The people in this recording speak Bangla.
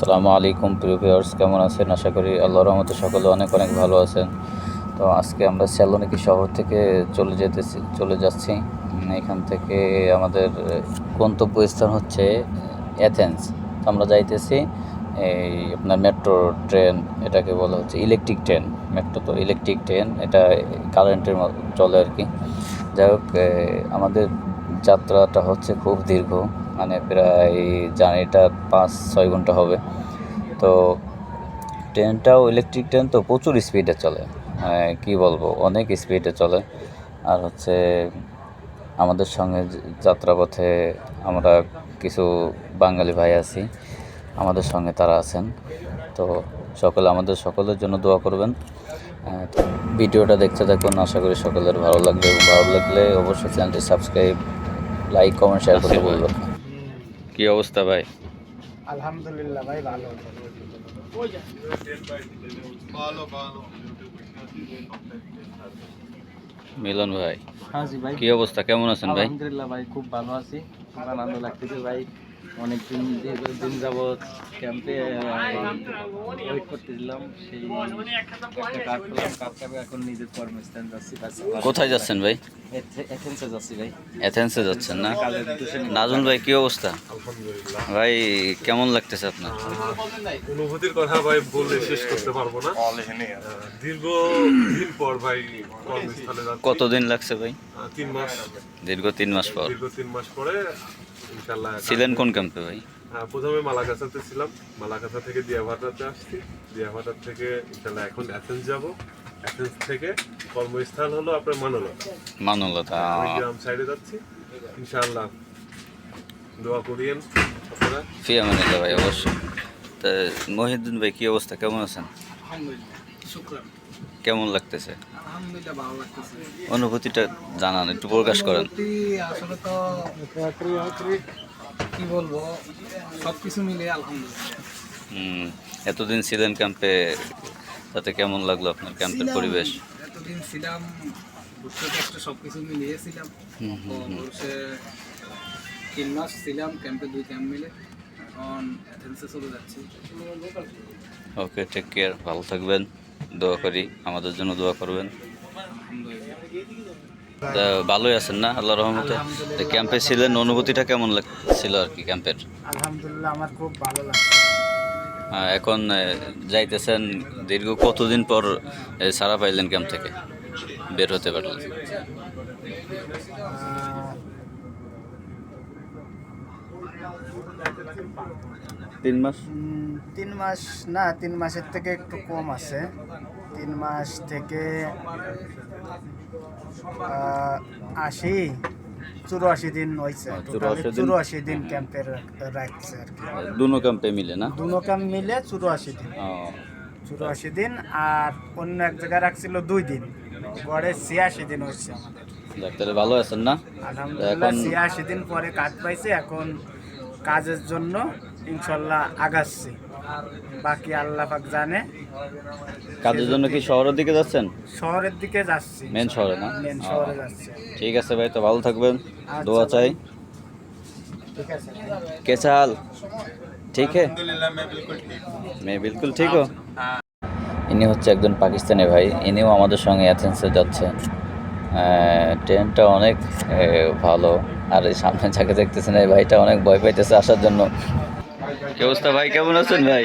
আসসালামু আলাইকুম, প্রিয় ভিউয়ার্স কেমন আছেন? আশা করি আল্লাহর রহমতে সকলে অনেক অনেক ভালো আছেন। তো আজকে আমরা স্যালোনিকি শহর থেকে চলে যেতেছি, চলে যাচ্ছি। এখান থেকে আমাদের গন্তব্যস্থান হচ্ছে অ্যাথেন্স তো আমরা যাইতেছি, এই আপনার মেট্রো ট্রেন এটাকে বলা হচ্ছে ইলেকট্রিক ট্রেন মেট্রো তো ইলেকট্রিক ট্রেন এটা কারেন্টের চলে আর কি। যাই হোক আমাদের যাত্রাটা হচ্ছে খুব দীর্ঘ। মানে প্রায় জার্নিটা পাঁচ ছয় ঘণ্টা হবে। তো ট্রেনটাও ইলেকট্রিক ট্রেন তো প্রচুর স্পিডে চলে। মানে কী বলব অনেক স্পিডে চলে। আর হচ্ছে আমাদের সঙ্গে যাত্রাপথে আমরা কিছু বাঙালি ভাই আছি আমাদের সঙ্গে তারা আছেন। তো সকলে আমাদের সকলের জন্য দোয়া করবেন। তো ভিডিওটা দেখতে থাকুন। আশা করি সকলের ভালো লাগবে। ভালো লাগলে অবশ্যই চ্যানেলটি সাবস্ক্রাইব লাইক কমেন্ট শেয়ার করতে বলবেন কি অবস্থা ভাই? আলহামদুলিল্লাহ ভাই ভালো। মিলন ভাই হ্যাঁ জি ভাই। কি অবস্থা? কেমন আছেন ভাই? আলহামদুলিল্লাহ ভাই খুব ভালো আছি। খুব আনন্দ লাগতেছে ভাই। অনেক দিন দিন যাবৎ ক্যাম্পে ওয়েট করতেছিলাম সেই একটা কাজ করলাম কাজ কাপে এখন নিজের কর্মস্থান যাচ্ছি কোথায় যাচ্ছেন ভাই? এথেন্সে যাচ্ছি ভাই। এথেন্সে যাচ্ছেন না? নাজুল ভাই কি অবস্থা? ভাই কেমন লাগতেছে আপনার? অনুভূতির কথা ভাই বলে শেষ করতে পারব না। দীর্ঘ দিন পর ভাই কর্মস্থলে যাচ্ছি। কতদিন লাগছে ভাই? তিন মাস। দীর্ঘ তিন মাস পর। দীর্ঘ তিন মাস পরে ইনশাল্লাহ ছিলেন কোন ক্যাম্পে ভাই? হ্যাঁ, প্রথমে মালাকাসাতে ছিলাম। মালাকাসা থেকে দিয়াভাটাতে আসছি। দিয়াভাটার থেকে ইনশাল্লাহ এখন অ্যাথেন্স যাব। অ্যাথেন্স থেকে কর্মস্থল হলো আপনার মানলতা মানলতা গ্রাম সাইডে যাচ্ছি। ইনশাল্লাহ দোয়া করিয়েন আপনারা। ফিয়া মানিলা ভাই অবশ্যই। তা মহিউদ্দিন ভাই কি অবস্থা? কেমন আছেন? আলহামদুলিল্লাহ শুক্রান। কেমন লাগতেছে আলহামদুলিল্লাহ লাগতেছে? অনুভূতিটা জানান একটু প্রকাশ করেন। আসলে তো কি বলব সব কিছু মিলে আলহামদুলিল্লাহ হুম, এতদিন ছিলেন ক্যাম্পে তাতে কেমন লাগল আপনার ক্যাম্পের পরিবেশ? এতদিন ছিলাম বুঝতে কষ্ট সব কিছু মিলিয়েছিলাম তিন মাস ছিলাম ক্যাম্পে দুই ক্যাম্প মিলে। এখন অ্যাথেন্সে চলে যাচ্ছি। ওকে টেক কেয়ার ভালো থাকবেন দোয়া করি আমাদের জন্য দোয়া করবেন। ভালোই আছেন না আল্লাহ রহমতে? তো ক্যাম্পে ছিলেন অনুভূতিটা কেমন লাগছিল আর কি ক্যাম্পের আলহামদুলিল্লাহ আমার খুব ভালো লাগছে। এখন যাইতেছেন দীর্ঘ কতদিন পর ছাড়া পাইলেন ক্যাম্প থেকে? বের হতে পারলেন? তিন মাস? তিন মাস না তিন মাসের থেকে একটু কম আছে। তিন মাস থেকে আশি চুরাশি দিন হয়েছে ও, টোটালি 84 দিন? চুরাশি দিন ক্যাম্পে রাখছে আর কি। দুনো ক্যাম্পে মিলে না? দুনো ক্যাম্প মিলে চুরাশি দিন। চুরাশি দিন আর অন্য এক জায়গায় রাখছিল দুই দিন। গড়ে ছিয়াশি দিন হচ্ছে আমাদের। ভালো আছেন না? আলহামদুলিল্লাহ এখন- ছিয়াশি দিন পরে কাজ পাইছে। এখন কাজের জন্য ইনশাল্লাহ আগাচ্ছি। বাকি আল্লাহ পাক জানে কাজের জন্য কি শহরের দিকে যাচ্ছেন শহরের দিকে যাচ্ছি মেন শহরে না মেন ও, শহরে যাচ্ছি ঠিক আছে ভাই তো ভালো থাকবেন আচ্ছা দোয়া ভাই। চাই ঠিক আছে कैसा हाल ठीक है मैं बिल्कुल ठीक हूँ ইনি হচ্ছে একজন পাকিস্তানি ভাই ইনিও আমাদের সঙ্গে অ্যাথেন্সে যাচ্ছেন আহ, ট্রেনটা অনেক আহ, ভালো আর এই সামনে যাকে দেখতেছেন এই ভাইটা অনেক ভয় পাইতেছে আসার জন্য কি অবস্থা ভাই? কেমন আছেন ভাই?